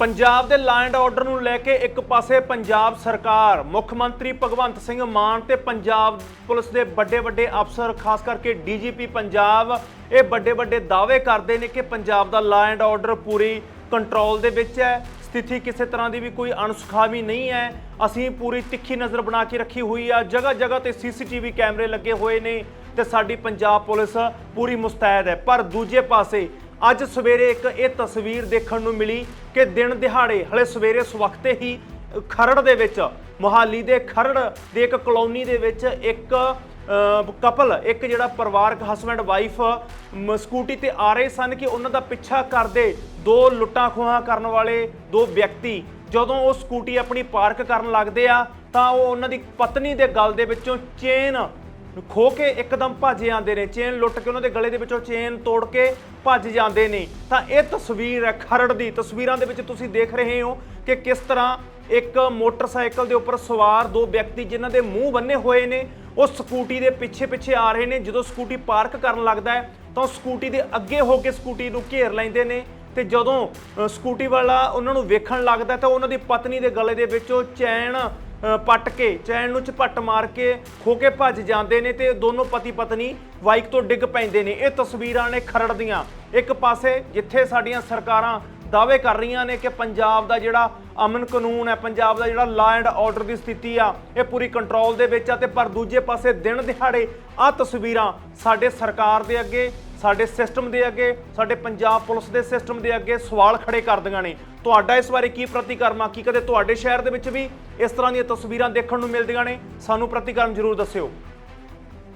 ਪੰਜਾਬ ਦੇ law and order ਨੂੰ ਲੈ ਕੇ ਇੱਕ ਪਾਸੇ ਪੰਜਾਬ ਸਰਕਾਰ, ਮੁੱਖ ਮੰਤਰੀ ਭਗਵੰਤ ਸਿੰਘ ਮਾਨ ਤੇ ਪੰਜਾਬ ਪੁਲਿਸ ਦੇ ਵੱਡੇ ਵੱਡੇ ਅਫਸਰ, ਖਾਸ ਕਰਕੇ ਡੀਜੀਪੀ ਪੰਜਾਬ, ਇਹ ਵੱਡੇ ਵੱਡੇ ਦਾਅਵੇ ਕਰਦੇ ਨੇ ਕਿ ਪੰਜਾਬ ਦਾ ਲਾਅ ਐਂਡ ਆਰਡਰ ਪੂਰੀ ਕੰਟਰੋਲ ਦੇ ਵਿੱਚ ਹੈ। ਸਥਿਤੀ ਕਿਸੇ ਤਰ੍ਹਾਂ ਦੀ ਵੀ ਕੋਈ ਅਣਸੁਖਾਵੀ ਨਹੀਂ ਹੈ। ਅਸੀਂ ਪੂਰੀ ਤਿੱਖੀ ਨਜ਼ਰ ਬਣਾ ਕੇ ਰੱਖੀ ਹੋਈ ਆ। ਜਗ੍ਹਾ ਜਗ੍ਹਾ ਤੇ ਸੀਸੀਟੀਵੀ ਕੈਮਰੇ ਲੱਗੇ ਹੋਏ ਨੇ ਤੇ ਸਾਡੀ ਪੰਜਾਬ ਪੁਲਿਸ ਪੂਰੀ ਮੁਸਤੈਦ ਹੈ। ਪਰ ਦੂਜੇ ਪਾਸੇ ਅੱਜ ਸਵੇਰੇ ਇੱਕ ਇਹ ਤਸਵੀਰ ਦੇਖਣ ਨੂੰ ਮਿਲੀ ਕਿ ਦਿਨ ਦਿਹਾੜੇ, ਹਲੇ ਸਵੇਰੇ ਸਵਖਤੇ ਹੀ ਖਰੜ ਦੇ ਵਿੱਚ, ਮੋਹਾਲੀ ਦੇ ਖਰੜ ਦੇ ਇੱਕ ਕਲੋਨੀ ਦੇ ਵਿੱਚ ਇੱਕ ਕਪਲ, ਇੱਕ ਜਿਹੜਾ ਪਰਿਵਾਰਕ ਹਸਬੰਡ ਵਾਈਫ ਸਕੂਟੀ ਤੇ ਆ ਰਹੇ ਸਨ ਕਿ ਉਹਨਾਂ ਦਾ ਪਿੱਛਾ ਕਰਦੇ ਦੋ ਲੁੱਟਾਂ ਖੋਹਾਂ ਕਰਨ ਵਾਲੇ ਦੋ ਵਿਅਕਤੀ, ਜਦੋਂ ਉਹ ਸਕੂਟੀ ਆਪਣੀ ਪਾਰਕ ਕਰਨ ਲੱਗਦੇ ਆ, ਤਾਂ ਉਹ ਉਹਨਾਂ ਦੀ ਪਤਨੀ ਦੇ ਗਲ ਦੇ ਵਿੱਚੋਂ ਚੇਨ ਖੋ ਕੇ ਇੱਕਦਮ ਭੱਜ ਜਾਂਦੇ ਨੇ। ਚੇਨ ਲੁੱਟ ਕੇ ਉਹਨਾਂ ਦੇ ਗਲੇ ਦੇ ਵਿੱਚੋਂ ਚੇਨ ਤੋੜ ਕੇ ਭੱਜ ਜਾਂਦੇ ਨੇ। ਤਾਂ ਇਹ ਤਸਵੀਰ ਹੈ ਖਰੜ ਦੀ। ਤਸਵੀਰਾਂ ਦੇ ਵਿੱਚ ਤੁਸੀਂ ਦੇਖ ਰਹੇ ਹੋ ਕਿ ਕਿਸ ਤਰ੍ਹਾਂ ਇੱਕ ਮੋਟਰਸਾਈਕਲ ਦੇ ਉੱਪਰ ਸਵਾਰ ਦੋ ਵਿਅਕਤੀ ਜਿਨ੍ਹਾਂ ਦੇ ਮੂੰਹ ਬੰਨੇ ਹੋਏ ਨੇ, ਉਹ ਸਕੂਟੀ ਦੇ ਪਿੱਛੇ ਪਿੱਛੇ ਆ ਰਹੇ ਨੇ। ਜਦੋਂ ਸਕੂਟੀ ਪਾਰਕ ਕਰਨ ਲੱਗਦਾ ਹੈ, ਤਾਂ ਉਹ ਸਕੂਟੀ ਦੇ ਅੱਗੇ ਹੋ ਕੇ ਸਕੂਟੀ ਨੂੰ ਘੇਰ ਲੈਂਦੇ ਨੇ ਤੇ ਜਦੋਂ ਸਕੂਟੀ ਵਾਲਾ ਉਹਨਾਂ ਨੂੰ ਵੇਖਣ ਲੱਗਦਾ ਤਾਂ ਉਹਨਾਂ ਦੀ ਪਤਨੀ ਦੇ ਗਲੇ ਦੇ ਵਿੱਚੋਂ ਚੈਨ ਪੱਟ ਕੇ, ਚੈਨ ਨੂੰ ਝਪੱਟ ਮਾਰ ਕੇ ਖੋ ਕੇ ਭੱਜ ਜਾਂਦੇ ਨੇ ਤੇ ਦੋਨੋਂ ਪਤੀ ਪਤਨੀ ਬਾਈਕ ਤੋਂ ਡਿੱਗ ਪੈਂਦੇ ਨੇ। ਇਹ ਤਸਵੀਰਾਂ ਨੇ ਖਰੜ ਦੀਆਂ। ਇੱਕ ਪਾਸੇ ਜਿੱਥੇ ਸਾਡੀਆਂ ਸਰਕਾਰਾਂ ਦਾਅਵੇ ਕਰ ਰਹੀਆਂ ਨੇ ਕਿ ਪੰਜਾਬ ਦਾ ਜਿਹੜਾ ਅਮਨ ਕਾਨੂੰਨ ਹੈ, ਪੰਜਾਬ ਦਾ ਜਿਹੜਾ ਲਾਅ ਐਂਡ ਆਰਡਰ ਦੀ ਸਥਿਤੀ ਆ, ਇਹ ਪੂਰੀ ਕੰਟਰੋਲ ਦੇ ਵਿੱਚ ਆ ਤੇ ਪਰ ਦੂਜੇ ਪਾਸੇ ਦਿਨ ਦਿਹਾੜੇ ਆ ਤਸਵੀਰਾਂ ਸਾਡੇ ਸਰਕਾਰ ਦੇ ਅੱਗੇ ਸਾਡੇ ਸਿਸਟਮ ਦੇ ਅੱਗੇ, ਸਾਡੇ ਪੰਜਾਬ ਪੁਲਿਸ ਦੇ ਸਿਸਟਮ ਦੇ ਅੱਗੇ ਸਵਾਲ ਖੜੇ ਕਰਦੀਆਂ ਨੇ। ਤੁਹਾਡਾ ਇਸ ਬਾਰੇ ਕੀ ਪ੍ਰਤੀਕਰਮ ਆ ਕੀ ਕਦੇ ਤੁਹਾਡੇ ਸ਼ਹਿਰ ਦੇ ਵਿੱਚ ਵੀ ਇਸ ਤਰ੍ਹਾਂ ਦੀਆਂ ਤਸਵੀਰਾਂ ਦੇਖਣ ਨੂੰ ਮਿਲਦੀਆਂ ਨੇ? ਸਾਨੂੰ ਪ੍ਰਤੀਕਰਮ ਜ਼ਰੂਰ ਦੱਸਿਓ।